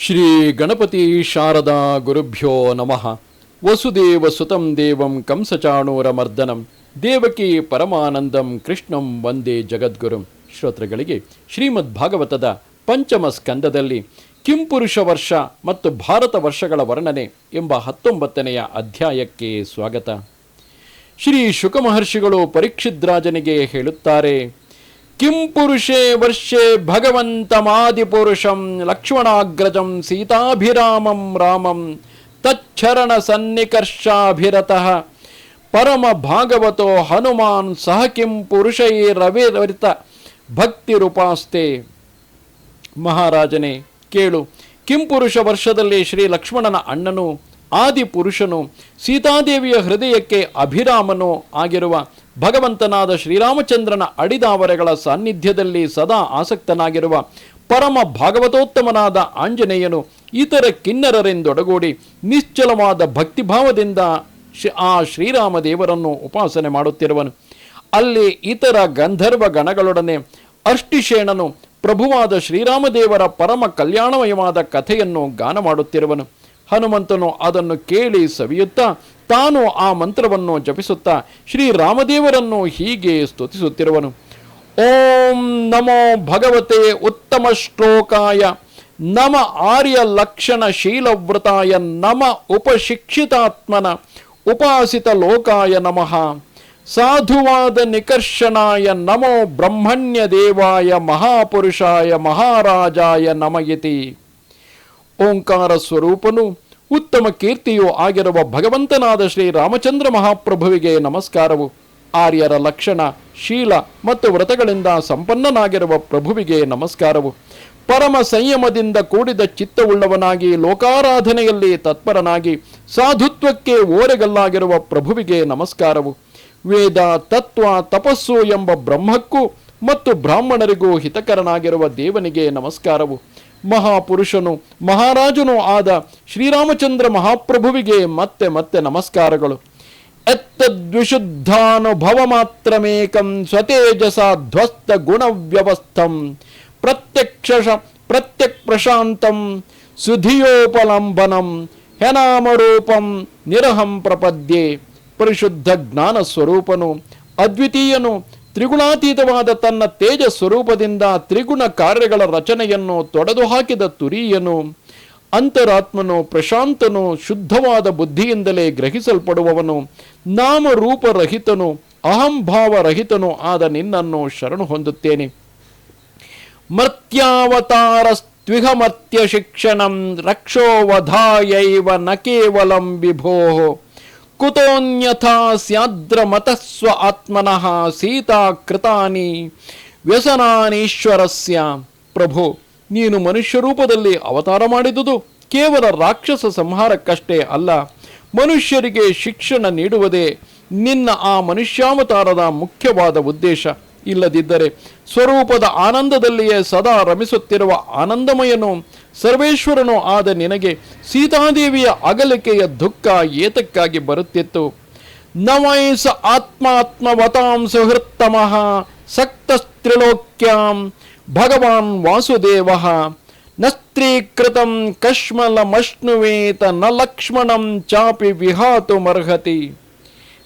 ಶ್ರೀ ಗಣಪತಿ ಶಾರದಾ ಗುರುಭ್ಯೋ ನಮಃ. ವಸುದೇವ ಸುತಂ ದೇವಂ ಕಂಸಚಾಣೂರ ಮರ್ದನಂ ದೇವಕಿ ಪರಮಾನಂದಂ ಕೃಷ್ಣಂ ವಂದೇ ಜಗದ್ಗುರುಂ. ಶ್ರೋತೃಗಳಿಗೆ ಶ್ರೀಮದ್ ಭಾಗವತದ ಪಂಚಮ ಸ್ಕಂದದಲ್ಲಿ ಕಿಂಪುರುಷ ವರ್ಷ ಮತ್ತು ಭಾರತ ವರ್ಷಗಳ ವರ್ಣನೆ ಎಂಬ ಹತ್ತೊಂಬತ್ತನೆಯ ಅಧ್ಯಾಯಕ್ಕೆ ಸ್ವಾಗತ. ಶ್ರೀ ಶುಕಮಹರ್ಷಿಗಳು ಪರೀಕ್ಷಿದ್ರಾಜನಿಗೆ ಹೇಳುತ್ತಾರೆ ಕಿಂ ಪುರುಷೇ ವರ್ಷೆ ಭಗವಂತಮಾದಿಪುರುಷಂ ಲಕ್ಷ್ಮಣಾಗ್ರಜಂ ಸೀತಾಭಿರಾಮಂ ರಾಮಂ ತಚ್ಛರಣ ಸನ್ನಿಕರ್ಷಾಭಿರತಃ ಪರಮ ಭಾಗವತೋ ಹನುಮಾನ್ ಸಹ ಕಿಂ ಪುರುಷೈರವಿರವಿತ ಭಕ್ತಿರುಪಾಸ್ತೆ ಮಹಾರಾಜನೇ ಕೇಳು ಕಿಂಪುರುಷ ವರ್ಷದಲ್ಲಿ ಶ್ರೀ ಲಕ್ಷ್ಮಣನ ಅಣ್ಣನು ಆದಿ ಪುರುಷನು ಸೀತಾದೇವಿಯ ಹೃದಯಕ್ಕೆ ಅಭಿರಾಮನು ಆಗಿರುವ ಭಗವಂತನಾದ ಶ್ರೀರಾಮಚಂದ್ರನ ಅಡಿದಾವರೆಗಳ ಸಾನ್ನಿಧ್ಯದಲ್ಲಿ ಸದಾ ಆಸಕ್ತನಾಗಿರುವ ಪರಮ ಭಾಗವತೋತ್ತಮನಾದ ಆಂಜನೇಯನು ಇತರ ಕಿನ್ನರರೆಂದೊಡಗೂಡಿ ನಿಶ್ಚಲವಾದ ಭಕ್ತಿಭಾವದಿಂದ ಆ ಶ್ರೀರಾಮ ದೇವರನ್ನು ಉಪಾಸನೆ ಮಾಡುತ್ತಿರುವನು. ಅಲ್ಲಿ ಇತರ ಗಂಧರ್ವ ಗಣಗಳೊಡನೆ ಅಷ್ಟಿಶೇಣನು ಪ್ರಭುವಾದ ಶ್ರೀರಾಮದೇವರ ಪರಮ ಕಲ್ಯಾಣಮಯವಾದ ಕಥೆಯನ್ನು ಗಾನ ಮಾಡುತ್ತಿರುವನು. ಹನುಮಂತನು ಅದನ್ನು ಕೇಳಿ ಸವಿಯುತ್ತಾ ತಾನು ಆ ಮಂತ್ರವನ್ನು ಜಪಿಸುತ್ತಾ ಶ್ರೀರಾಮದೇವರನ್ನು ಹೀಗೆ ಸ್ತುತಿಸುತ್ತಿರುವನು. ಓಂ ನಮೋ ಭಗವತೆ ಉತ್ತಮ ಶ್ಲೋಕಾಯ, ನಮ ಆರ್ಯ ಲಕ್ಷಣ ಶೀಲವ್ರತಾಯ, ನಮ ಉಪಶಿಕ್ಷಿತಾತ್ಮನ ಉಪಾಸಿತ ಲೋಕಾಯ ನಮಃ. ಸಾಧುವಾದ ನಿಕರ್ಷಣಾಯ, ನಮೋ ಬ್ರಹ್ಮಣ್ಯ ದೇವಾಯ, ಮಹಾಪುರುಷಾಯ, ಮಹಾರಾಜಾಯ ನಮಯಿತಿ. ಓಂಕಾರ ಸ್ವರೂಪನು ಉತ್ತಮ ಕೀರ್ತಿಯೂ ಆಗಿರುವ ಭಗವಂತನಾದ ಶ್ರೀ ರಾಮಚಂದ್ರ ಮಹಾಪ್ರಭುವಿಗೆ ನಮಸ್ಕಾರವು. ಆರ್ಯರ ಲಕ್ಷಣ, ಶೀಲ ಮತ್ತು ವ್ರತಗಳಿಂದ ಸಂಪನ್ನನಾಗಿರುವ ಪ್ರಭುವಿಗೆ ನಮಸ್ಕಾರವು. ಪರಮ ಸಂಯಮದಿಂದ ಕೂಡಿದ ಚಿತ್ತವುಳ್ಳವನಾಗಿ ಲೋಕಾರಾಧನೆಯಲ್ಲಿ ತತ್ಪರನಾಗಿ ಸಾಧುತ್ವಕ್ಕೆ ಓರೆಗಲ್ಲಾಗಿರುವ ಪ್ರಭುವಿಗೆ ನಮಸ್ಕಾರವು. ವೇದ, ತತ್ವ, ತಪಸ್ಸು ಎಂಬ ಬ್ರಹ್ಮಕ್ಕೂ ಮತ್ತು ಬ್ರಾಹ್ಮಣರಿಗೂ ಹಿತಕರನಾಗಿರುವ ದೇವನಿಗೆ ನಮಸ್ಕಾರವು. ಮಹಾಪುರುಷನು, ಮಹಾರಾಜನು ಆದ ಶ್ರೀರಾಮಚಂದ್ರ ಮಹಾಪ್ರಭುವಿಗೆ ಮತ್ತೆ ಮತ್ತೆ ನಮಸ್ಕಾರಗಳು. ಎತ್ತದ್ವಿಶುದ್ಧಾನುಭವ ಮಾತ್ರಮೇಕಂ ಸ್ವತೇಜಸ ಧ್ವಸ್ತ ಗುಣವ್ಯವಸ್ಥಂ ಪ್ರತ್ಯಕ್ಷ ಪ್ರತ್ಯಕ್ ಪ್ರಶಾಂತಂ ಸುಧಿಯೋಪಲಂಬನಂ ಹೆನಾಮರೂಪಂ ನಿರಹಂ ಪ್ರಪದ್ಯೆ. ಪರಿಶುದ್ಧ ಜ್ಞಾನ ಸ್ವರೂಪನು ಅದ್ವಿತೀಯನು ತ್ರಿಗುಣಾತೀತವಾದ ತನ್ನ ತೇಜ ಸ್ವರೂಪದಿಂದ ತ್ರಿಗುಣ ಕಾರ್ಯಗಳ ರಚನೆಯನ್ನು ತೊಡೆದು ಹಾಕಿದ ತುರಿಯನು ಅಂತರಾತ್ಮನು ಪ್ರಶಾಂತನು ಶುದ್ಧವಾದ ಬುದ್ಧಿಯಿಂದಲೇ ಗ್ರಹಿಸಲ್ಪಡುವವನು, ನಾಮರೂಪರಹಿತನು, ಅಹಂಭಾವರಹಿತನು ಆದ ನಿನ್ನನ್ನು ಶರಣು ಹೊಂದುತ್ತೇನೆ. ಮರ್ತ್ಯಾವತಾರಸ್ತ್ವಿಹಮರ್ತ್ಯ ಶಿಕ್ಷಣಂ ರಕ್ಷೋವಧಾಯೈವ ನ ಕೇವಲಂ ವಿಭೋ. ಕುತೋನ್ಯಥಾ ಸ್ಯಾದ್ರ ಮತಸ್ವ ಆತ್ಮನಃ ಸೀತಾ ಕೃತಾನಿ ವ್ಯಸನಾನೀಶ್ವರಸ್ಯ ಪ್ರಭು ನೀನು ಮನುಷ್ಯ ರೂಪದಲ್ಲಿ ಅವತಾರ ಮಾಡಿದುದು. ಕೇವಲ ರಾಕ್ಷಸ ಸಂಹಾರಕ್ಕಷ್ಟೇ ಅಲ್ಲ, ಮನುಷ್ಯರಿಗೆ ಶಿಕ್ಷಣ ನೀಡುವುದೇ ನಿನ್ನ ಆ ಮನುಷ್ಯಾವತಾರದ ಮುಖ್ಯವಾದ ಉದ್ದೇಶ. ಇಲ್ಲದಿದ್ದರೆ ಸ್ವರೂಪದ ಆನಂದದಲ್ಲಿಯೇ ಸದಾ ರಮಿಸುತ್ತಿರುವ ಆನಂದಮಯನು ಸರ್ವೇಶ್ವರನು ಆದ ನಿನಗೆ ಸೀತಾದೇವಿಯ ಅಗಲಿಕೆಯ ದುಃಖ ಏತಕ್ಕಾಗಿ ಬರುತ್ತಿತ್ತು. ನವೈಸ ಆತ್ಮಾತ್ಮವತಾಂ ಸುಹೃತ್ತಮಃ ಸಕ್ತಸ್ತ್ರಿಲೋಕ್ಯಾಂ ಭಗವಾನ್ ವಾಸುದೇವ ನ ಸ್ತ್ರೀಕೃತಂ ಕಶ್ಮಲಮಶ್ನುವೇತ ನ ಲಕ್ಷ್ಮಣಂ ಚಾಪಿ ವಿಹಾತುಮರ್ಹತಿ.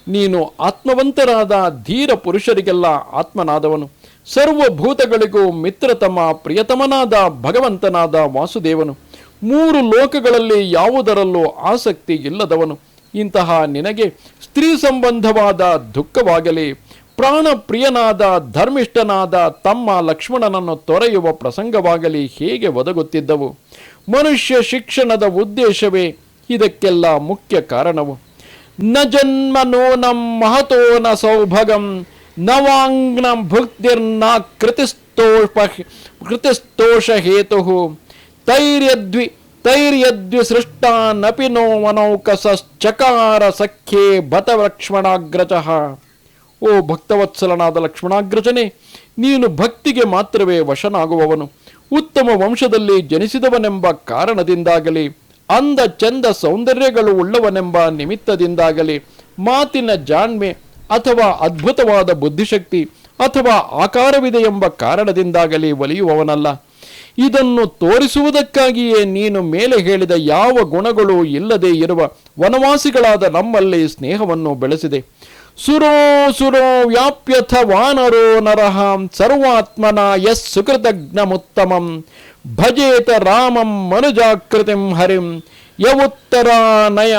ನೀನು ಆತ್ಮವಂತರಾದ ಧೀರ ಪುರುಷರಿಗೆಲ್ಲ ಆತ್ಮನಾದವನು. ಸರ್ವಭೂತಗಳಿಗೂ ಮಿತ್ರತಮ, ಪ್ರಿಯತಮನಾದ, ಭಗವಂತನಾದ ವಾಸುದೇವನು. ಮೂರು ಲೋಕಗಳಲ್ಲಿ ಯಾವುದರಲ್ಲೂ ಆಸಕ್ತಿ ಇಲ್ಲದವನು. ಇಂತಹ ನಿನಗೆ ಸ್ತ್ರೀ ಸಂಬಂಧವಾದ ದುಃಖವಾಗಲಿ, ಪ್ರಾಣ ಪ್ರಿಯನಾದ, ಧರ್ಮಿಷ್ಠನಾದ ತಮ್ಮ ಲಕ್ಷ್ಮಣನನ್ನು ತೊರೆಯುವ ಪ್ರಸಂಗವಾಗಲಿ ಹೇಗೆ ಒದಗುತ್ತಿದ್ದವು. ಮನುಷ್ಯ ಶಿಕ್ಷಣದ ಉದ್ದೇಶವೇ ಇದಕ್ಕೆಲ್ಲ ಮುಖ್ಯ ಕಾರಣವು. ನ ಜನ್ಮ ನೂನಂ ಮಹತೋ ನ ಸೌಭಗಂ ನವಾಂಗ್ನ ಭುಕ್ತಿರ್ನ ಕೃತಿಸ್ತೋಷ ಕೃತಿಸ್ತೋಷ ಹೇತು ತೈರ್ಯದ್ವಿ ತೈರ್ಯದ್ವಿ ಸೃಷ್ಟಾನಪಿ ನೋ ಮನೌಕಸಶ್ಚಕಾರ ಸಖ್ಯೆ ಭತ ಲಕ್ಷ್ಮಣಾಗ್ರಜಃ. ಓ ಭಕ್ತವತ್ಸಲನಾದ ಲಕ್ಷ್ಮಣಾಗ್ರಜನೇ, ನೀನು ಭಕ್ತಿಗೆ ಮಾತ್ರವೇ ವಶನಾಗುವವನು. ಉತ್ತಮ ವಂಶದಲ್ಲಿ ಜನಿಸಿದವನೆಂಬ ಕಾರಣದಿಂದಾಗಲಿ ಅಂದ ಚಂದ ಸೌಂದರ್ಯಗಳು ಉಳ್ಳವನೆಂಬ ನಿಮಿತ್ತದಿಂದಾಗಲಿ ಮಾತಿನ ಜಾಣ್ಮೆ ಅಥವಾ ಅದ್ಭುತವಾದ ಬುದ್ಧಿಶಕ್ತಿ ಅಥವಾ ಆಕಾರವಿದೆ ಎಂಬ ಕಾರಣದಿಂದಾಗಲಿ ಒಲಿಯುವವನಲ್ಲ. ಇದನ್ನು ತೋರಿಸುವುದಕ್ಕಾಗಿಯೇ ನೀನು ಮೇಲೆ ಹೇಳಿದ ಯಾವ ಗುಣಗಳು ಇಲ್ಲದೆ ಇರುವ ವನವಾಸಿಗಳಾದ ನಮ್ಮಲ್ಲಿ ಸ್ನೇಹವನ್ನು ಬೆಳೆಸಿದೆ. ಸುರೋ ಸುರೋ ವ್ಯಾಪ್ಯಥ ವಾನರೋ ನರಹ ಸರ್ವಾತ್ಮನ ಯಸ್ ಸುಕೃತಜ್ಞಮುತ್ತಮಂ. ಭಜೇತ ರಾಮಂ ಮನುಜಾಕೃತಿಂ ಹರಿಂ. ಯವುತ್ತರಾನಯ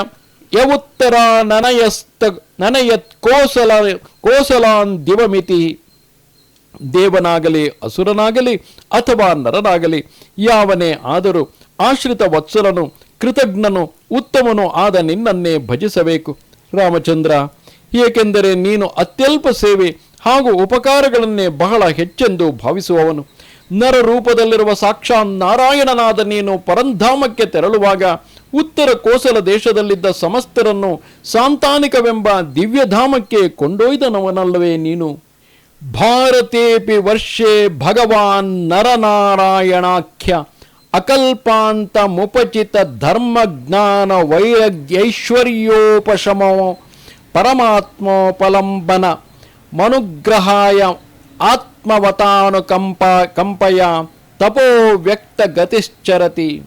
ಯವುತ್ತರ ನನಯಸ್ತ, ನನಯತ್ ಕೋಸಲ, ಕೋಸಲಾನ್ ದಿವಮಿತಿ. ದೇವನಾಗಲಿ, ಅಸುರನಾಗಲಿ, ಅಥವಾ ನರನಾಗಲಿ, ಯಾವನೇ ಆದರೂ ಆಶ್ರಿತ ವತ್ಸಲನು, ಕೃತಜ್ಞನು, ಉತ್ತಮನು ಆದ ನಿನ್ನನ್ನೇ ಭಜಿಸಬೇಕು. ರಾಮಚಂದ್ರ ಏಕೆಂದರೆ ನೀನು ಅತ್ಯಲ್ಪ ಸೇವೆ ಹಾಗೂ ಉಪಕಾರಗಳನ್ನೇ ಬಹಳ ಹೆಚ್ಚೆಂದು ಭಾವಿಸುವವನು. ನರ ರೂಪದಲ್ಲಿರುವ ಸಾಕ್ಷಾತ್ ನಾರಾಯಣನಾದ ನೀನು ಪರಂಧಾಮಕ್ಕೆ ತೆರಳುವಾಗ ಉತ್ತರ ಕೋಸಲ ದೇಶದಲ್ಲಿದ್ದ ಸಮಸ್ತರನ್ನು ಸಾಂತಾನಿಕವೆಂಬ ದಿವ್ಯಧಾಮಕ್ಕೆ ಕೊಂಡೊಯ್ದನವನಲ್ಲವೇ ನೀನು. ಭಾರತೇಪಿ ವರ್ಷೆ ಭಗವಾನ್ ನರನಾರಾಯಣಾಖ್ಯ. ಅಕಲ್ಪಾಂತ ಮುಪಚಿತ ಧರ್ಮಜ್ಞಾನ ವೈರಗ್ಯೈಶ್ವರ್ಯೋಪಶಮೋ. ಪರಮಾತ್ಮೋಪಲಂಬನ ಮನುಗ್ರಹಾಯ ಆತ್ಮವತಾನುಕಂಪ ಕಂಪಯ ತಪೋ ವ್ಯಕ್ತ ಗತಿಶ್ಚರತಿ.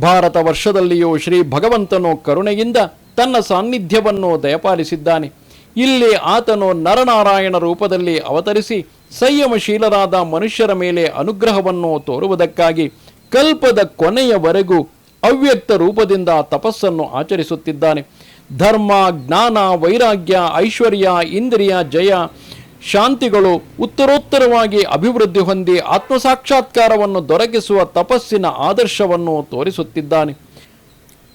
ಭಾರತ ವರ್ಷದಲ್ಲಿಯೂ ಶ್ರೀ ಭಗವಂತನು ಕರುಣೆಯಿಂದ ತನ್ನ ಸಾನ್ನಿಧ್ಯವನ್ನು ದಯಪಾಲಿಸಿದ್ದಾನೆ. ಇಲ್ಲಿ ಆತನು ನರನಾರಾಯಣ ರೂಪದಲ್ಲಿ ಅವತರಿಸಿ ಸಂಯಮಶೀಲರಾದ ಮನುಷ್ಯರ ಮೇಲೆ ಅನುಗ್ರಹವನ್ನು ತೋರುವುದಕ್ಕಾಗಿ ಕಲ್ಪದ ಕೊನೆಯವರೆಗೂ ಅವ್ಯಕ್ತ ರೂಪದಿಂದ ತಪಸ್ಸನ್ನು ಆಚರಿಸುತ್ತಿದ್ದಾನೆ. ಧರ್ಮ, ಜ್ಞಾನ, ವೈರಾಗ್ಯ, ಐಶ್ವರ್ಯ, ಇಂದ್ರಿಯ, ಜಯ, ಶಾಂತಿಗಳು ಉತ್ತರೋತ್ತರವಾಗಿ ಅಭಿವೃದ್ಧಿ ಹೊಂದಿ ಆತ್ಮಸಾಕ್ಷಾತ್ಕಾರವನ್ನು ದೊರಕಿಸುವ ತಪಸ್ಸಿನ ಆದರ್ಶವನ್ನು ತೋರಿಸುತ್ತಿದ್ದಾನೆ.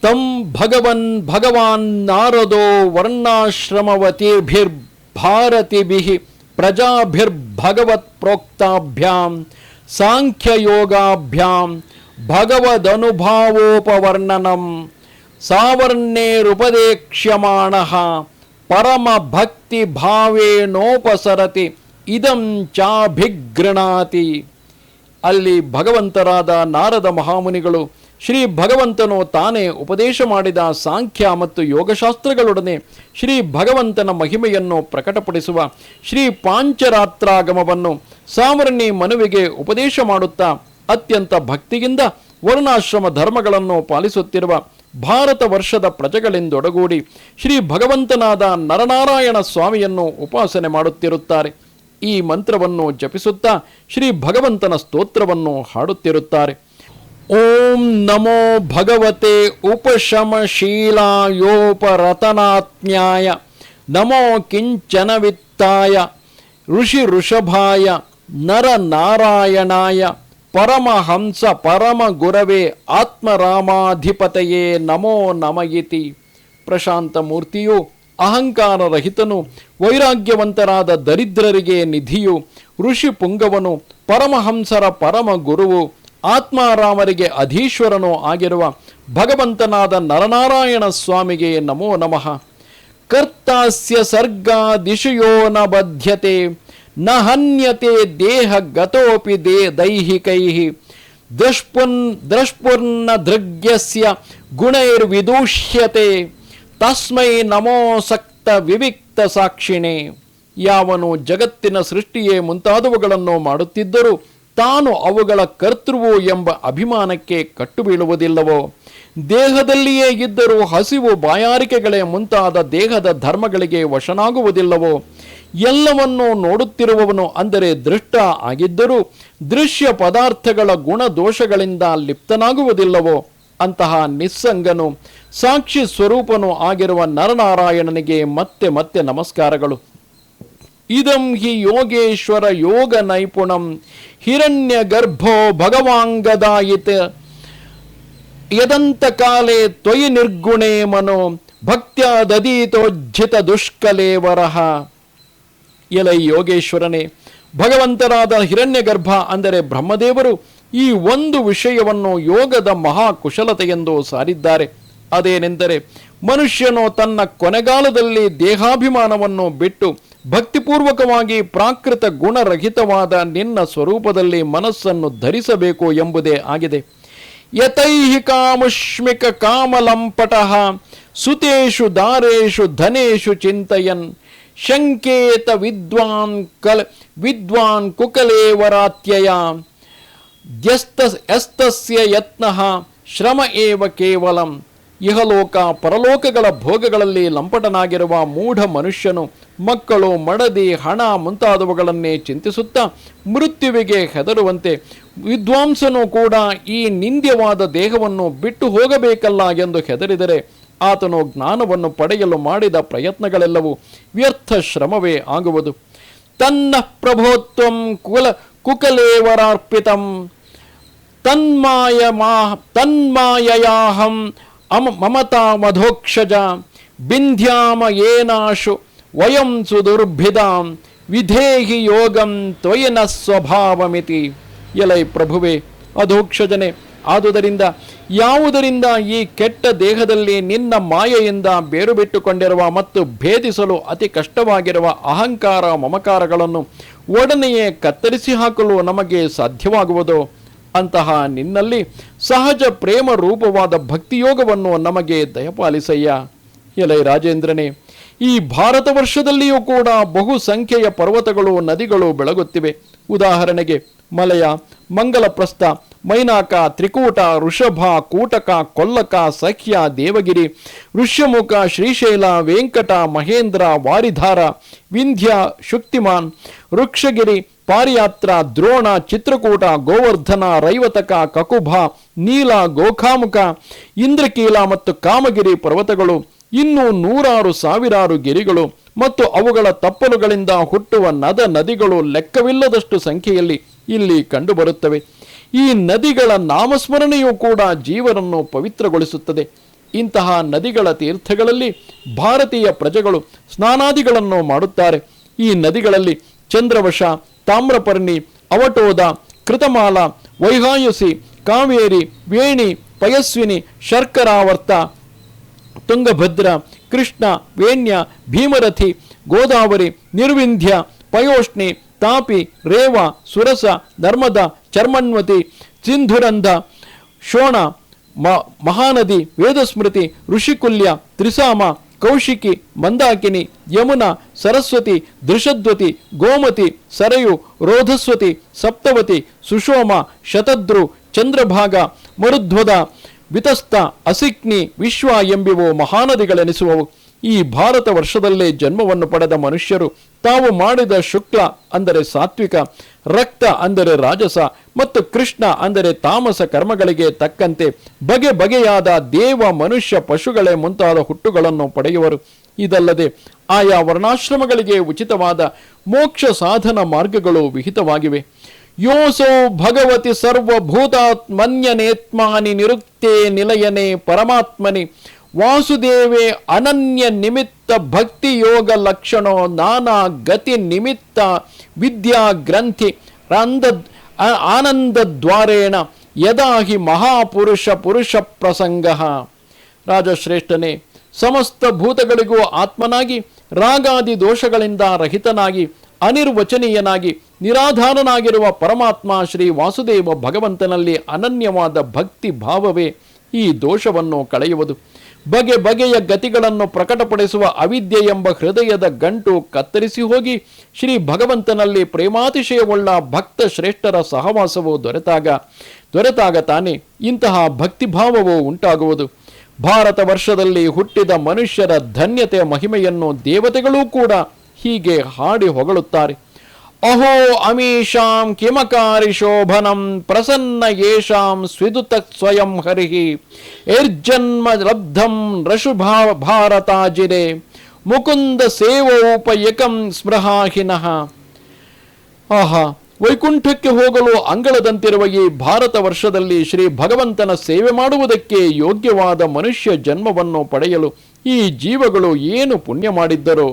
ತಂ ಭಗವನ್ ಭಗವಾನ್ ನಾರದೋ ವರ್ಣಾಶ್ರಮವತಿಭಿರ್ಭಾರತಿಭಿ ಪ್ರಜಾಭಿರ್ಭಗವತ್ ಪ್ರೋಕ್ತಾಭ್ಯಾಂ ಸಾಂಖ್ಯಯೋಗಾಭ್ಯಾಂ ಭಗವದನುಭಾವೋಪವರ್ಣನಂ ಸಾವರ್ಣೇರುಪದೇಕ್ಷ್ಯಮಾಣ ಪರಮ ಭಕ್ತಿ ಭಾವೇನೋಪಸರತಿ ಇದಂ ಚಾಭಿಗೃಣಾತಿ ಅಲ್ಲಿ ಭಗವಂತರಾದ ನಾರದ ಮಹಾಮುನಿಗಳು ಶ್ರೀ ಭಗವಂತನು ತಾನೇ ಉಪದೇಶ ಮಾಡಿದ ಸಾಂಖ್ಯ ಮತ್ತು ಯೋಗಶಾಸ್ತ್ರಗಳೊಡನೆ ಶ್ರೀ ಭಗವಂತನ ಮಹಿಮೆಯನ್ನು ಪ್ರಕಟಪಡಿಸುವ ಶ್ರೀ ಪಾಂಚರಾತ್ರಾಗಮವನ್ನು ಸಾವರ್ಣಿ ಮನುವಿಗೆ ಉಪದೇಶ ಮಾಡುತ್ತಾ ಅತ್ಯಂತ ಭಕ್ತಿಯಿಂದ ವರ್ಣಾಶ್ರಮ ಧರ್ಮಗಳನ್ನು ಪಾಲಿಸುತ್ತಿರುವ ಭಾರತ ವರ್ಷದ ಪ್ರಜೆಗಳೆಂದೊಡಗೂಡಿ ಶ್ರೀ ಭಗವಂತನಾದ ನರನಾರಾಯಣ ಸ್ವಾಮಿಯನ್ನು ಉಪಾಸನೆ ಮಾಡುತ್ತಿರುತ್ತಾರೆ. ಈ ಮಂತ್ರವನ್ನು ಜಪಿಸುತ್ತಾ ಶ್ರೀ ಭಗವಂತನ ಸ್ತೋತ್ರವನ್ನು ಹಾಡುತ್ತಿರುತ್ತಾರೆ. ಓಂ ನಮೋ ಭಗವತೆ ಉಪಶಮಶೀಲಾಯೋಪರತನಾತ್ಮ್ಯಾಯ. ನಮೋ ಕಿಂಚನ ವಿತ್ತಾಯ ಋಷಿ ಋಷಭಾಯ. ನರ ನಾರಾಯಣಾಯ ಪರಮಹಂಸ ಪರಮ ಗುರವೇ ಆತ್ಮರಾಮಾಧಿಪತಯೇ ನಮೋ ನಮಯಿತಿ. ಪ್ರಶಾಂತ ಮೂರ್ತಿಯು, ಅಹಂಕಾರರಹಿತನು, ವೈರಾಗ್ಯವಂತರಾದ ದರಿದ್ರರಿಗೆ ನಿಧಿಯು, ಋಷಿ ಪುಂಗವನು, ಪರಮಹಂಸರ ಪರಮ ಗುರುವು ಆತ್ಮಾರಾಮರಿಗೆ ಅಧೀಶ್ವರನೂ ಆಗಿರುವ ಭಗವಂತನಾದ ನರನಾರಾಯಣ ಸ್ವಾಮಿಗೆ ನಮೋ ನಮಃ. ಕರ್ತಾಸ್ಯ ಸರ್ಗಾದಿಶಯೋ ನ ಬಧ್ಯತೆ. ನ ಹನ್ಯತೆ ದೇಹ ಗತೋಪಿ ದೇ ದೈಹಿಕೈ. ದೃಷ್ಪುನ್ ದೃಷ್ಪುರ್ನ ದೃಗ್ಯಸ್ಯ ಗುಣೈರ್ವಿದೂಷ್ಯತೆ. ತಸ್ಮೈ ನಮೋಸಕ್ತ ವಿವಿಕ್ತ ಸಾಕ್ಷಿಣೆ. ಯಾವನು ಜಗತ್ತಿನ ಸೃಷ್ಟಿಯೇ ಮುಂತಾದವುಗಳನ್ನು ಮಾಡುತ್ತಿದ್ದರೂ ತಾನು ಅವುಗಳ ಕರ್ತೃವು ಎಂಬ ಅಭಿಮಾನಕ್ಕೆ ಕಟ್ಟು ಬೀಳುವುದಿಲ್ಲವೋ ದೇಹದಲ್ಲಿಯೇ ಇದ್ದರೂ ಹಸಿವು ಬಾಯಾರಿಕೆಗಳೇ ಮುಂತಾದ ದೇಹದ ಧರ್ಮಗಳಿಗೆ ವಶನಾಗುವುದಿಲ್ಲವೋ. ಎಲ್ಲವನ್ನೂ ನೋಡುತ್ತಿರುವವನು ಅಂದರೆ ದೃಷ್ಟ ಆಗಿದ್ದರೂ ದೃಶ್ಯ ಪದಾರ್ಥಗಳ ಗುಣದೋಷಗಳಿಂದ ಲಿಪ್ತನಾಗುವುದಿಲ್ಲವೋ? ಅಂತಹ ನಿಸ್ಸಂಗನು ಸಾಕ್ಷಿ ಸ್ವರೂಪನು ಆಗಿರುವ ನರನಾರಾಯಣನಿಗೆ ಮತ್ತೆ ಮತ್ತೆ ನಮಸ್ಕಾರಗಳು. ಇದಂ ಹಿ ಯೋಗೇಶ್ವರ ಯೋಗ ನೈಪುಣಂ ಹಿರಣ್ಯ ಗರ್ಭೋ ಭಗವಾಂಗದಾಯಿತ. ಯದಂತ ಕಾಲೇ ತ್ವಯಿ ನಿರ್ಗುಣೇ ಮನೋ ಭಕ್ತ್ಯಾದೀತೋಜ್ಜಿತ ದುಷ್ಕಲೇವರಹ ಎಲೈ ಯೋಗೇಶ್ವರನೇ, ಭಗವಂತರಾದ ಹಿರಣ್ಯಗರ್ಭ ಅಂದರೆ ಬ್ರಹ್ಮದೇವರು ಈ ಒಂದು ವಿಷಯವನ್ನು ಯೋಗದ ಮಹಾಕುಶಲತೆಯೆಂದು ಸಾರಿದ್ದಾರೆ. ಅದೇನೆಂದರೆ ಮನುಷ್ಯನು ತನ್ನ ಕೊನೆಗಾಲದಲ್ಲಿ ದೇಹಾಭಿಮಾನವನ್ನು ಬಿಟ್ಟು ಭಕ್ತಿಪೂರ್ವಕವಾಗಿ ಪ್ರಾಕೃತ ಗುಣರಹಿತವಾದ ನಿನ್ನ ಸ್ವರೂಪದಲ್ಲಿ ಮನಸ್ಸನ್ನು ಧರಿಸಬೇಕು ಎಂಬುದೇ ಆಗಿದೆ. ಯತೈಹಿಕಾಮುಷ್ಮಿಕ ಕಾಮಲಂಪಟ ಸುತೇಶು ದಾರೇಶು ಧನೇಶು ಚಿಂತಯನ್ ಶಂಕೇತ ವಿದ್ವಾನ್ ಕಲ ವಿದ್ವಾನ್ ಕುಕಲೇವರಾತ್ಯಯ. ದ್ಯಸ್ತ ಎಸ್ತಸ್ಯ ಯತ್ನಃ ಶ್ರಮ ಏವ ಕೇವಲಂ. ಇಹಲೋಕ ಪರಲೋಕಗಳ ಭೋಗಗಳಲ್ಲಿ ಲಂಪಟನಾಗಿರುವ ಮೂಢ ಮನುಷ್ಯನು ಮಕ್ಕಳು, ಮಡದಿ, ಹಣ ಮುಂತಾದವುಗಳನ್ನೇ ಚಿಂತಿಸುತ್ತಾ ಮೃತ್ಯುವಿಗೆ ಹೆದರುವಂತೆ ವಿದ್ವಾಂಸನು ಕೂಡ ಈ ನಿಂದ್ಯವಾದ ದೇಹವನ್ನು ಬಿಟ್ಟು ಹೋಗಬೇಕಲ್ಲ ಎಂದು ಹೆದರಿದರೆ ಆತನು ಜ್ಞಾನವನ್ನು ಪಡೆಯಲು ಮಾಡಿದ ಪ್ರಯತ್ನಗಳೆಲ್ಲವೂ ವ್ಯರ್ಥ ಶ್ರಮವೇ ಆಗುವುದು. ತನ್ನ ಪ್ರಭೋತ್ವಂ ಕುಲ ಕುಕಲೇವರಾರ್ಪಿತಂ. ತನ್ಮಾಯ ಮಾ ತನ್ಮಾಯಯಾಹಂ ಅಮ ಮಮತಾ ಮಧೋಕ್ಷಜ ಬಿಂಧ್ಯಾಮ ಏನಾಶು ವಯಂ ಸುದುರ್ಭಿದಾಂ ವಿಧೇಹಿ ಯೋಗಂ ತ್ವಯನ ಸ್ವಭಾವಮಿತಿ. ಎಲೈ ಪ್ರಭುವೆ, ಅಧೋಕ್ಷಜನೆ ಆದುದರಿಂದ ಯಾವುದರಿಂದ ಈ ಕೆಟ್ಟ ದೇಹದಲ್ಲಿ ನಿನ್ನ ಮಾಯೆಯಿಂದ ಬೇರು ಬಿಟ್ಟುಕೊಂಡಿರುವ ಮತ್ತು ಭೇದಿಸಲು ಅತಿ ಕಷ್ಟವಾಗಿರುವ ಅಹಂಕಾರ ಮಮಕಾರಗಳನ್ನು ಒಡನೆಯೇ ಕತ್ತರಿಸಿ ಹಾಕಲು ನಮಗೆ ಸಾಧ್ಯವಾಗುವುದು? ಅಂತಹ ನಿನ್ನಲ್ಲಿ ಸಹಜ ಪ್ರೇಮ ರೂಪವಾದ ಭಕ್ತಿಯೋಗವನ್ನು ನಮಗೆ ದಯಪಾಲಿಸಯ್ಯ. ಎಲೈ ರಾಜೇಂದ್ರನೇ, ಈ ಭಾರತ ವರ್ಷದಲ್ಲಿಯೂ ಕೂಡ ಬಹು ಸಂಖ್ಯೆಯ ಪರ್ವತಗಳು, ನದಿಗಳು ಬೆಳಗುತ್ತಿವೆ. ಉದಾಹರಣೆಗೆ ಮಲಯ, ಮಂಗಲಪ್ರಸ್ಥ ಮೈನಾಕ, ತ್ರಿಕೂಟ, ಋಷಭ, ಕೂಟಕ, ಕೊಲ್ಲಕ, ಸಖ್ಯ, ದೇವಗಿರಿ, ಋಷ್ಯಮುಖ, ಶ್ರೀಶೈಲ, ವೆಂಕಟ, ಮಹೇಂದ್ರ, ವಾರಿಧಾರ, ವಿಂಧ್ಯ, ಶುಕ್ತಿಮಾನ್, ವೃಕ್ಷಗಿರಿ, ಪಾರಿಯಾತ್ರ, ದ್ರೋಣ, ಚಿತ್ರಕೂಟ, ಗೋವರ್ಧನ, ರೈವತಕ, ಕಕುಭ, ನೀಲ, ಗೋಖಾಮುಖ, ಇಂದ್ರಕೀಲ ಮತ್ತು ಕಾಮಗಿರಿ ಪರ್ವತಗಳು, ಇನ್ನೂ ನೂರಾರು ಸಾವಿರಾರು ಗಿರಿಗಳು ಮತ್ತು ಅವುಗಳ ತಪ್ಪಲುಗಳಿಂದ ಹುಟ್ಟುವ ನದ ನದಿಗಳು ಲೆಕ್ಕವಿಲ್ಲದಷ್ಟು ಸಂಖ್ಯೆಯಲ್ಲಿ ಇಲ್ಲಿ ಕಂಡುಬರುತ್ತವೆ. ಈ ನದಿಗಳ ನಾಮಸ್ಮರಣೆಯು ಕೂಡ ಜೀವನನ್ನು ಪವಿತ್ರಗೊಳಿಸುತ್ತದೆ. ಇಂತಹ ನದಿಗಳ ತೀರ್ಥಗಳಲ್ಲಿ ಭಾರತೀಯ ಪ್ರಜೆಗಳು ಸ್ನಾನಾದಿಗಳನ್ನು ಮಾಡುತ್ತಾರೆ. ಈ ನದಿಗಳಲ್ಲಿ ಚಂದ್ರವಶ, ತಾಮ್ರಪರ್ಣಿ, ಅವಟೋದ, ಕೃತಮಾಲ, ವೈಹಾಯುಸಿ, ಕಾವೇರಿ, ವೇಣಿ, ಪಯಸ್ವಿನಿ, ಶರ್ಕರಾವರ್ತ, ತುಂಗಭದ್ರ, ಕೃಷ್ಣ, ವೇಣ್ಯ, ಭೀಮರಥಿ, ಗೋದಾವರಿ, ನಿರ್ವಿಂಧ್ಯ, ಪಯೋಷ್ಣಿ ತಾಪಿ, ರೇವ, ಸುರಸ, ನರ್ಮದ, ಚರ್ಮನ್ವತಿ, ಸಿಂಧುರಂಧ, ಶೋಣ ಮಹಾನದಿ, ವೇದಸ್ಮೃತಿ, ಋಷಿಕುಲ್ಯ, ತ್ರಿಸಾಮ, ಕೌಶಿಕಿ, ಮಂದಾಕಿನಿ, ಯಮುನಾ, ಸರಸ್ವತಿ ದೃಷದ್ವತಿ ಗೋಮತಿ, ಸರಯು, ರೋಧಸ್ವತಿ, ಸಪ್ತವತಿ ಸುಷೋಮ ಶತದ್ರು, ಚಂದ್ರಭಾಗ, ಮರುಧ್ವದ ವಿತಸ್ತ ಅಸಿಕ್ನಿ, ವಿಶ್ವ ಎಂಬಿವು ಮಹಾನದಿಗಳೆನಿಸುವವು. ಈ ಭಾರತ ವರ್ಷದಲ್ಲೇ ಜನ್ಮವನ್ನು ಪಡೆದ ಮನುಷ್ಯರು ತಾವು ಮಾಡಿದ ಶುಕ್ಲ ಅಂದರೆ ಸಾತ್ವಿಕ, ರಕ್ತ ಅಂದರೆ ರಾಜಸ ಮತ್ತು ಕೃಷ್ಣ ಅಂದರೆ ತಾಮಸ ಕರ್ಮಗಳಿಗೆ ತಕ್ಕಂತೆ ಬಗೆ ಬಗೆಯಾದ ದೇವ ಮನುಷ್ಯ ಪಶುಗಳೇ ಮುಂತಾದ ಹುಟ್ಟುಗಳನ್ನು ಪಡೆಯುವರು. ಇದಲ್ಲದೆ ಆಯಾ ವರ್ಣಾಶ್ರಮಗಳಿಗೆ ಉಚಿತವಾದ ಮೋಕ್ಷ ಸಾಧನ ಮಾರ್ಗಗಳು ವಿಹಿತವಾಗಿವೆ. ಯೋಸೋ ಭಗವತಿ ಸರ್ವಭೂತಾತ್ಮನ್ಯನೇತ್ಮಾನಿ ನಿರುಕ್ತೇ ನಿಲಯನೆ ಪರಮಾತ್ಮನಿ ವಾಸುದೇವೇ, ಅನನ್ಯ ನಿಮಿತ್ತ ಭಕ್ತಿ ಯೋಗ ಲಕ್ಷಣೋ, ನಾನಾ ಗತಿ ನಿಮಿತ್ತ ವಿದ್ಯಾ ಗ್ರಂಥಿ, ರಂದ ಆನಂದ ದ್ವಾರೇಣ ಯದಾಹಿ ಮಹಾಪುರುಷ ಪುರುಷ ಪ್ರಸಂಗ. ರಾಜಶ್ರೇಷ್ಠನೇ, ಸಮಸ್ತ ಭೂತಗಳಿಗೂ ಆತ್ಮನಾಗಿ, ರಾಗಾದಿ ದೋಷಗಳಿಂದ ರಹಿತನಾಗಿ, ಅನಿರ್ವಚನೀಯನಾಗಿ, ನಿರಾಧಾರನಾಗಿರುವ ಪರಮಾತ್ಮ ಶ್ರೀ ವಾಸುದೇವ ಭಗವಂತನಲ್ಲಿ ಅನನ್ಯವಾದ ಭಕ್ತಿ ಭಾವವೇ ಈ ದೋಷವನ್ನು ಕಳೆಯುವುದು. ಬಗೆ ಬಗೆಯ ಗತಿಗಳನ್ನು ಪ್ರಕಟಪಡಿಸುವ ಅವಿದ್ಯೆ ಎಂಬ ಹೃದಯದ ಗಂಟು ಕತ್ತರಿಸಿ ಹೋಗಿ ಶ್ರೀ ಭಗವಂತನಲ್ಲಿ ಪ್ರೇಮಾತಿಶಯವುಳ್ಳ ಭಕ್ತ ಶ್ರೇಷ್ಠರ ಸಹವಾಸವು ದೊರೆತಾಗ ದೊರೆತಾಗ ತಾನೇ ಇಂತಹ ಭಕ್ತಿಭಾವವು ಉಂಟಾಗುವುದು. ಭಾರತ ವರ್ಷದಲ್ಲಿ ಹುಟ್ಟಿದ ಮನುಷ್ಯರ ಧನ್ಯತೆ ಮಹಿಮೆಯನ್ನು ದೇವತೆಗಳೂ ಕೂಡ ಹೀಗೆ ಹಾಡಿ ಹೊಗಳುತ್ತಾರೆ. ಅಹೋ ಅಮೀಶಾಂ ಕಿಮಕಾರಿ ಶೋಭನಂ ಪ್ರಸನ್ನ ಯೇಷಾಂ ಸ್ವಿದುತ ಸ್ವಯಂ ಹರಿಹಿ ಏರ್ಜನ್ಮ ಲಬ್ಧಂ ರಶು ಭಾ- ಭಾರತಾಜಿರೆ ಮುಕುಂದ ಸೇವೋಪಯಕಂ ಸ್ಮೃಹಾಹಿನಃ ಆಹಾ ವೈಕುಂಠಕ್ಕೆ ಹೋಗಲು ಅಂಗಳದಂತಿರುವ ಈ ಭಾರತ ವರ್ಷದಲ್ಲಿ ಶ್ರೀ ಭಗವಂತನ ಸೇವೆ ಮಾಡುವುದಕ್ಕೆ ಯೋಗ್ಯವಾದ ಮನುಷ್ಯ ಜನ್ಮವನ್ನು ಪಡೆಯಲು ಈ ಜೀವಗಳು ಏನು ಪುಣ್ಯ ಮಾಡಿದ್ದರೋ?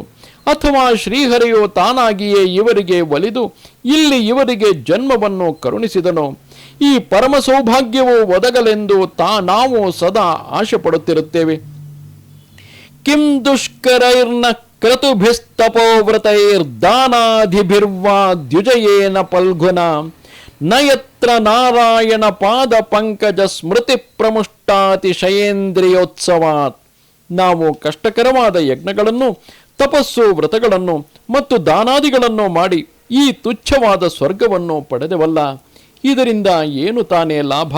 ಅಥವಾ ಶ್ರೀಹರಿಯು ತಾನಾಗಿಯೇ ಇವರಿಗೆ ಒಲಿದು ಇಲ್ಲಿ ಇವರಿಗೆ ಜನ್ಮವನ್ನು ಕರುಣಿಸಿದನು. ಈ ಪರಮ ಸೌಭಾಗ್ಯವು ಒದಗಲೆಂದು ತಾ ನಾವು ಸದಾ ಆಶೆ ಪಡುತ್ತಿರುತ್ತೇವೆ ಕಿಂ ದುಷ್ಕರೈರ್ನ ಕ್ರತುಭಿಸ್ತಪೋವ್ರತೈರ್ದಾನಾಧಿಭಿರ್ವಾ ದ್ಯುಜಯೇನ ಪಲ್ಘುನ ನಯತ್ರ ಯತ್ರ ನಾರಾಯಣ ಪಾದ ಪಂಕಜ ಸ್ಮೃತಿ ಪ್ರಮುಷ್ಟಾತಿಶಯೇಂದ್ರಿಯೋತ್ಸವಾತ್. ನಾವು ಕಷ್ಟಕರವಾದ ಯಜ್ಞಗಳನ್ನು ತಪಸ್ಸು ವ್ರತಗಳನ್ನು ಮತ್ತು ದಾನಾದಿಗಳನ್ನು ಮಾಡಿ ಈ ತುಚ್ಛವಾದ ಸ್ವರ್ಗವನ್ನು ಪಡೆದೆವಲ್ಲ. ಇದರಿಂದ ಏನು ತಾನೇ ಲಾಭ?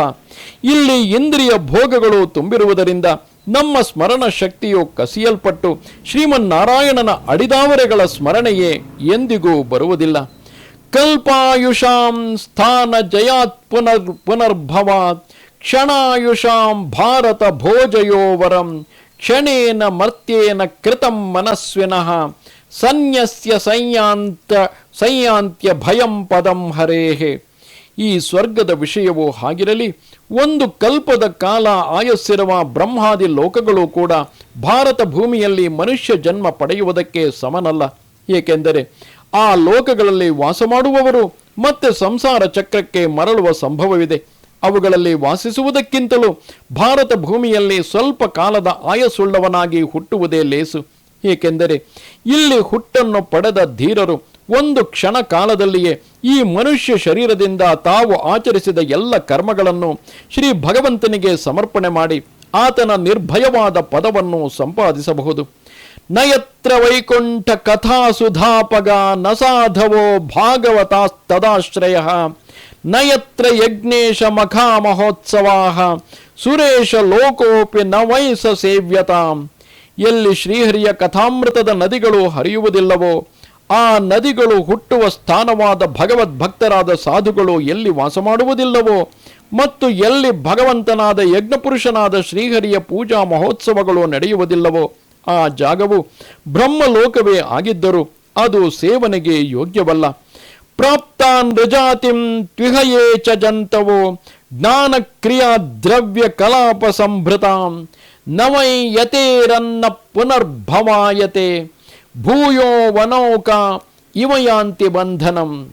ಇಲ್ಲಿ ಇಂದ್ರಿಯ ಭೋಗಗಳು ತುಂಬಿರುವುದರಿಂದ ನಮ್ಮ ಸ್ಮರಣ ಶಕ್ತಿಯು ಕಸಿಯಲ್ಪಟ್ಟು ಶ್ರೀಮನ್ನಾರಾಯಣನ ಅಡಿದಾವರೆಗಳ ಸ್ಮರಣೆಯೇ ಎಂದಿಗೂ ಬರುವುದಿಲ್ಲ. ಕಲ್ಪಾಯುಷಾಂ ಸ್ಥಾನ ಜಯಾತ್ ಪುನರ್ ಪುನರ್ಭವಾತ್ ಕ್ಷಣಾಯುಷಾಂ ಭಾರತ ಭೋಜಯೋವರಂ ಕ್ಷಣೇನ ಮರ್ತ್ಯೇನ ಕೃತಂ ಮನಸ್ವಿನಃ. ಸನ್ಯಸ್ಯ ಸಂಯಾಂತ, ಸಂಯಾಂತ್ಯ ಭಯಂ ಪದಂ ಹರೇಹೆ. ಈ ಸ್ವರ್ಗದ ವಿಷಯವು ಹಾಗಿರಲಿ, ಒಂದು ಕಲ್ಪದ ಕಾಲ ಆಯಸ್ಸಿರುವ ಬ್ರಹ್ಮಾದಿ ಲೋಕಗಳು ಕೂಡ ಭಾರತ ಭೂಮಿಯಲ್ಲಿ ಮನುಷ್ಯ ಜನ್ಮ ಪಡೆಯುವುದಕ್ಕೆ ಸಮನಲ್ಲ. ಏಕೆಂದರೆ ಆ ಲೋಕಗಳಲ್ಲಿ ವಾಸ ಮಾಡುವವರು ಮತ್ತೆ ಸಂಸಾರ ಚಕ್ರಕ್ಕೆ ಮರಳುವ ಸಂಭವವಿದೆ. ಅವುಗಳಲ್ಲಿ ವಾಸಿಸುವುದಕ್ಕಿಂತಲೂ ಭಾರತ ಭೂಮಿಯಲ್ಲಿ ಸ್ವಲ್ಪ ಕಾಲದ ಆಯಸ್ಸುಳ್ಳವನಾಗಿ ಹುಟ್ಟುವುದೇ ಲೇಸು. ಏಕೆಂದರೆ ಇಲ್ಲಿ ಹುಟ್ಟನ್ನು ಪಡೆದ ಧೀರರು ಒಂದು ಕ್ಷಣ ಕಾಲದಲ್ಲಿಯೇ ಈ ಮನುಷ್ಯ ಶರೀರದಿಂದ ತಾವು ಆಚರಿಸಿದ ಎಲ್ಲ ಕರ್ಮಗಳನ್ನು ಶ್ರೀ ಭಗವಂತನಿಗೆ ಸಮರ್ಪಣೆ ಮಾಡಿ ಆತನ ನಿರ್ಭಯವಾದ ಪದವನ್ನು ಸಂಪಾದಿಸಬಹುದು. ನಯತ್ರ ವೈಕುಂಠ ಕಥಾ ಸುಧಾಪಗ ನ ಸಾಧವೋ ಭಾಗವತಾಸ್ತದಾಶ್ರಯ ನಯತ್ರ ಯಜ್ಞೇಶ ಮಖಾ ಮಹೋತ್ಸವಾ ಸುರೇಶ ಲೋಕೋಪಿ ನ ಸೇವ್ಯತಾಂ. ಎಲ್ಲಿ ಶ್ರೀಹರಿಯ ಕಥಾಮೃತದ ನದಿಗಳು ಹರಿಯುವುದಿಲ್ಲವೋ, ಆ ನದಿಗಳು ಹುಟ್ಟುವ ಸ್ಥಾನವಾದ ಭಗವದ್ ಭಕ್ತರಾದ ಸಾಧುಗಳು ಎಲ್ಲಿ ವಾಸ ಮಾಡುವುದಿಲ್ಲವೋ ಮತ್ತು ಎಲ್ಲಿ ಭಗವಂತನಾದ ಯಜ್ಞಪುರುಷನಾದ ಶ್ರೀಹರಿಯ ಪೂಜಾ ಮಹೋತ್ಸವಗಳು ನಡೆಯುವುದಿಲ್ಲವೋ ಆ ಜಾಗವು ಬ್ರಹ್ಮಲೋಕವೇ ಆಗಿದ್ದರೂ ಅದು ಸೇವನೆಗೆ ಯೋಗ್ಯವಲ್ಲ. ಪ್ರಾಪ್ತಾನ್ ರಜಾತಿಂ ತ್ವಿಹಯೇ ಚ ಜಂತವೋ ಜ್ಞಾನ ಕ್ರಿಯಾ ದ್ರವ್ಯ ಕಲಾಪ ಸಂಭೃತಾಂ ನವೈ ಯತೇರನ್ನ ಪುನರ್ಭವಾಯತೆ ಭೂಯೋ ವನೌಕ ಇವಯಾಂತಿ ಬಂಧನಂ.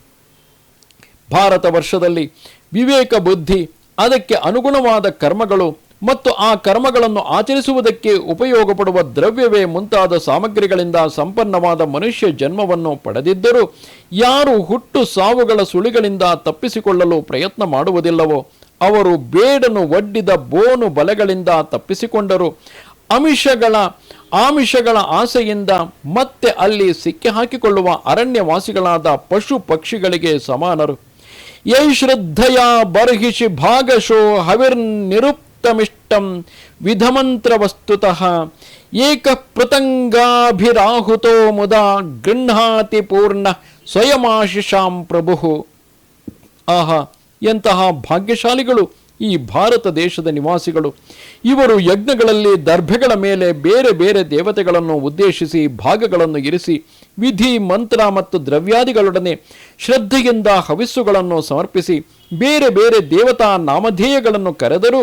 ಭಾರತ ವರ್ಷದಲ್ಲಿ ವಿವೇಕ ಬುದ್ಧಿ ಅದಕ್ಕೆ ಅನುಗುಣವಾದ ಕರ್ಮಗಳು ಮತ್ತು ಆ ಕರ್ಮಗಳನ್ನು ಆಚರಿಸುವುದಕ್ಕೆ ಉಪಯೋಗಪಡುವ ದ್ರವ್ಯವೇ ಮುಂತಾದ ಸಾಮಗ್ರಿಗಳಿಂದ ಸಂಪನ್ನವಾದ ಮನುಷ್ಯ ಜನ್ಮವನ್ನು ಪಡೆದಿದ್ದರೂ ಯಾರು ಹುಟ್ಟು ಸಾವುಗಳ ಸುಳಿಗಳಿಂದ ತಪ್ಪಿಸಿಕೊಳ್ಳಲು ಪ್ರಯತ್ನ ಮಾಡುವುದಿಲ್ಲವೋ ಅವರು ಬೇಡನು ಒಡ್ಡಿದ ಬೋನು ಬಲೆಗಳಿಂದ ತಪ್ಪಿಸಿಕೊಂಡರು. ಅಮಿಷಗಳ, ಆಮಿಷಗಳ ಆಸೆಯಿಂದ ಮತ್ತೆ ಅಲ್ಲಿ ಸಿಕ್ಕಿ ಹಾಕಿಕೊಳ್ಳುವ ಅರಣ್ಯವಾಸಿಗಳಾದ ಪಶು ಪಕ್ಷಿಗಳಿಗೆ ಸಮಾನರು. ಯೈ ಶ್ರದ್ಧೆಯ ಬರ್ಹಿಷಿ ಭಾಗಶೋ ಹವಿರ್ನಿರುಕ್ತಮಿಷ್ಟಂ ವಿಧಮಂತ್ರ ವಸ್ತುತಃ ಏಕ ಪೃತಂಗಾಭಿರಾಹುತೋ ಮುದಾ ಗೃಹಾತಿ ಪೂರ್ಣ ಸ್ವಯಮಾಶಿಷಾಂ ಪ್ರಭು. ಆಹಾ, ಎಂತಹ ಭಾಗ್ಯಶಾಲಿಗಳು ಈ ಭಾರತ ದೇಶದ ನಿವಾಸಿಗಳು. ಇವರು ಯಜ್ಞಗಳಲ್ಲಿ ದರ್ಭೆಗಳ ಮೇಲೆ ಬೇರೆ ಬೇರೆ ದೇವತೆಗಳನ್ನು ಉದ್ದೇಶಿಸಿ ಭಾಗಗಳನ್ನು ಇರಿಸಿ ವಿಧಿ, ಮಂತ್ರ ಮತ್ತು ದ್ರವ್ಯಾದಿಗಳೊಡನೆ ಶ್ರದ್ಧೆಯಿಂದ ಹವಿಸ್ಸುಗಳನ್ನು ಸಮರ್ಪಿಸಿ ಬೇರೆ ಬೇರೆ ದೇವತಾ ನಾಮಧೇಯಗಳನ್ನು ಕರೆದರೂ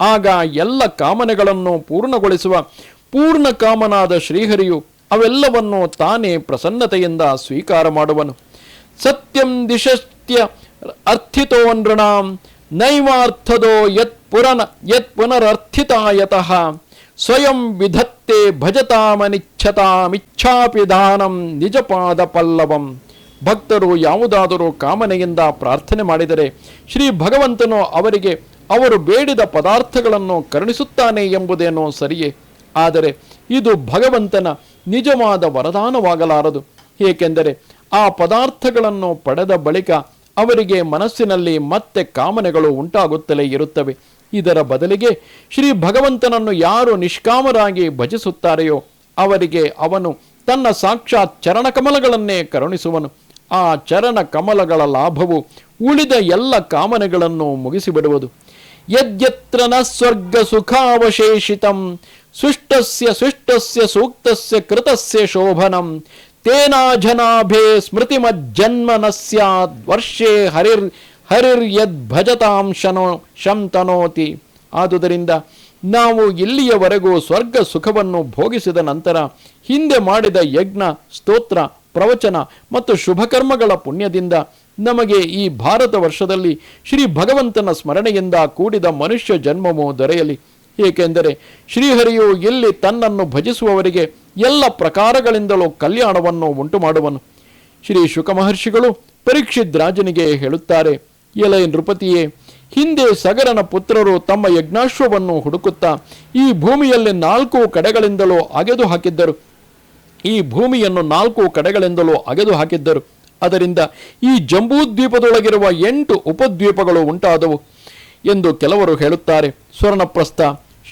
ಆಗ ಎಲ್ಲ ಕಾಮನೆಗಳನ್ನು ಪೂರ್ಣಗೊಳಿಸುವ ಪೂರ್ಣ ಕಾಮನಾದ ಶ್ರೀಹರಿಯು ಅವೆಲ್ಲವನ್ನು ತಾನೇ ಪ್ರಸನ್ನತೆಯಿಂದ ಸ್ವೀಕಾರ ಮಾಡುವನು. ಸತ್ಯಂ ದಿಶಸ್ತ್ಯ ಅರ್ಥಿತೋ ನೃಣಾಂ ನೈವಾರ್ಥದೋ ಯತ್ ಪುರನ ಯತ್ ಪುನರರ್ಥಿತಾಯತಃ ಸ್ವಯಂ ವಿಧತ್ತೆ ಭಜತಾಮನಿಚ್ಛತಾಮಿಚ್ಛಾಪಿ ದಾನಂ ನಿಜಪಾದ ಪಲ್ಲವಂ. ಭಕ್ತರು ಯಾವುದಾದರೂ ಕಾಮನೆಯಿಂದ ಪ್ರಾರ್ಥನೆ ಮಾಡಿದರೆ ಶ್ರೀ ಭಗವಂತನು ಅವರಿಗೆ ಅವರು ಬೇಡಿದ ಪದಾರ್ಥಗಳನ್ನು ಕರುಣಿಸುತ್ತಾನೆ ಎಂಬುದೇನೋ ಸರಿಯೇ. ಆದರೆ ಇದು ಭಗವಂತನ ನಿಜವಾದ ವರದಾನವಾಗಲಾರದು. ಏಕೆಂದರೆ ಆ ಪದಾರ್ಥಗಳನ್ನು ಪಡೆದ ಬಳಿಕ ಅವರಿಗೆ ಮನಸ್ಸಿನಲ್ಲಿ ಮತ್ತೆ ಕಾಮನೆಗಳು ಉಂಟಾಗುತ್ತಲೇ ಇರುತ್ತವೆ. ಇದರ ಬದಲಿಗೆ ಶ್ರೀ ಭಗವಂತನನ್ನು ಯಾರು ನಿಷ್ಕಾಮರಾಗಿ ಭಜಿಸುತ್ತಾರೆಯೋ ಅವರಿಗೆ ಅವನು ತನ್ನ ಸಾಕ್ಷಾತ್ ಚರಣಕಮಲಗಳನ್ನೇ ಕರುಣಿಸುವನು. ಆ ಚರಣ ಕಮಲಗಳ ಲಾಭವು ಉಳಿದ ಎಲ್ಲ ಕಾಮನೆಗಳನ್ನು ಮುಗಿಸಿಬಿಡುವುದು. ಯದ್ಯತ್ರ ನ ಸ್ವರ್ಗ ಸುಖಾವಶೇಷಿತಂ ಸುಷ್ಟಸ್ಯ ಸುಷ್ಟಸ್ಯ ಸೂಕ್ತಸ್ಯ ಕೃತಸ್ಯ ಶೋಭನಂ ತೇನಾಜನಾಭೇ ಸ್ಮೃತಿಮಜ್ಜನ್ಮ ನ ಸ್ಯಾತ್ ವರ್ಷೇ ಹರಿರ್ ಹರಿರ್ಯದ್ ಭಜತಾಂ ಶನೋ ಶಂತನೋತಿ ಆದುದರಿಂದ ನಾವು ಇಲ್ಲಿಯವರೆಗೂ ಸ್ವರ್ಗ ಸುಖವನ್ನು ಭೋಗಿಸಿದ ನಂತರ ಹಿಂದೆ ಮಾಡಿದ ಯಜ್ಞ, ಸ್ತೋತ್ರ, ಪ್ರವಚನ ಮತ್ತು ಶುಭಕರ್ಮಗಳ ಪುಣ್ಯದಿಂದ ನಮಗೆ ಈ ಭಾರತ ವರ್ಷದಲ್ಲಿ ಶ್ರೀ ಭಗವಂತನ ಸ್ಮರಣೆಯಿಂದ ಕೂಡಿದ ಮನುಷ್ಯ ಜನ್ಮವು ದೊರೆಯಲಿ. ಏಕೆಂದರೆ ಶ್ರೀಹರಿಯು ಇಲ್ಲಿ ತನ್ನನ್ನು ಭಜಿಸುವವರಿಗೆ ಎಲ್ಲ ಪ್ರಕಾರಗಳಿಂದಲೂ ಕಲ್ಯಾಣವನ್ನು ಉಂಟು ಮಾಡುವನು ಶ್ರೀ ಶುಕ ಮಹರ್ಷಿಗಳು ಪರೀಕ್ಷಿತ್ ರಾಜನಿಗೆ ಹೇಳುತ್ತಾರೆ, ಎಲೆ ನೃಪತಿಯೇ, ಹಿಂದೆ ಸಗರನ ಪುತ್ರರು ತಮ್ಮ ಯಜ್ಞಾಶ್ವವನ್ನು ಹುಡುಕುತ್ತಾ ಈ ಭೂಮಿಯಲ್ಲಿ ನಾಲ್ಕು ಕಡೆಗಳಿಂದಲೂ ಅಗೆದು ಹಾಕಿದ್ದರು ಈ ಭೂಮಿಯನ್ನು ನಾಲ್ಕು ಕಡೆಗಳಿಂದಲೂ ಅಗೆದು ಹಾಕಿದ್ದರು ಅದರಿಂದ ಈ ಜಂಬೂದ್ವೀಪದೊಳಗಿರುವ ಎಂಟು ಉಪದ್ವೀಪಗಳು ಉಂಟಾದವು ಎಂದು ಕೆಲವರು ಹೇಳುತ್ತಾರೆ. ಸ್ವರ್ಣಪ್ರಸ್ಥ,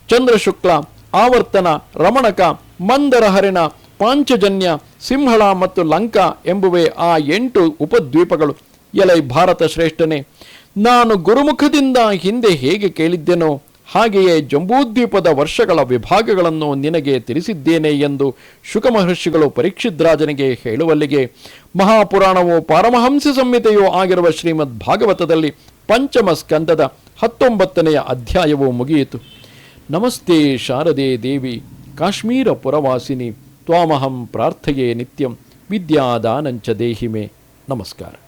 ಚಂದ್ರಶುಕ್ಲ, ಆವರ್ತನ, ರಮಣಕ, ಮಂದರಹರಿಣ, ಪಾಂಚಜನ್ಯ, ಸಿಂಹಳ ಮತ್ತು ಲಂಕಾ ಎಂಬುವೇ ಆ ಎಂಟು ಉಪದ್ವೀಪಗಳು. ಎಲೈ ಭಾರತ ಶ್ರೇಷ್ಠನೇ ನಾನು ಗುರುಮುಖದಿಂದ ಹಿಂದೆ ಹೇಗೆ ಕೇಳಿದ್ದೆನೋ ಹಾಗೆಯೇ ಜಂಬೂದ್ವೀಪದ ವರ್ಷಗಳ ವಿಭಾಗಗಳನ್ನು ನಿನಗೆ ತಿಳಿಸಿದ್ದೇನೆ ಎಂದು ಶುಕ ಮಹರ್ಷಿಗಳು ಪರೀಕ್ಷಿದ್ರಾಜನಿಗೆ ಹೇಳುವಲ್ಲಿಗೆ, ಮಹಾಪುರಾಣವು ಪಾರಮಹಂಸ ಸಂಹಿತೆಯೂ ಆಗಿರುವ ಶ್ರೀಮದ್ ಭಾಗವತದಲ್ಲಿ ಪಂಚಮ ಸ್ಕಂದದ ಹತ್ತೊಂಬತ್ತನೆಯ ಅಧ್ಯಾಯವು ಮುಗಿಯಿತು. ನಮಸ್ತೆ ಶಾರದೆ ದೇವಿ ಕಾಶ್ಮೀರ ಪುರವಾಸಿನಿ ತ್ವಾಮಹಂ ಪ್ರಾರ್ಥೆಯೇ ನಿತ್ಯಂ, ವಿದ್ಯಾದಾನಂಚ ದೇಹಿಮೆ. ನಮಸ್ಕಾರ.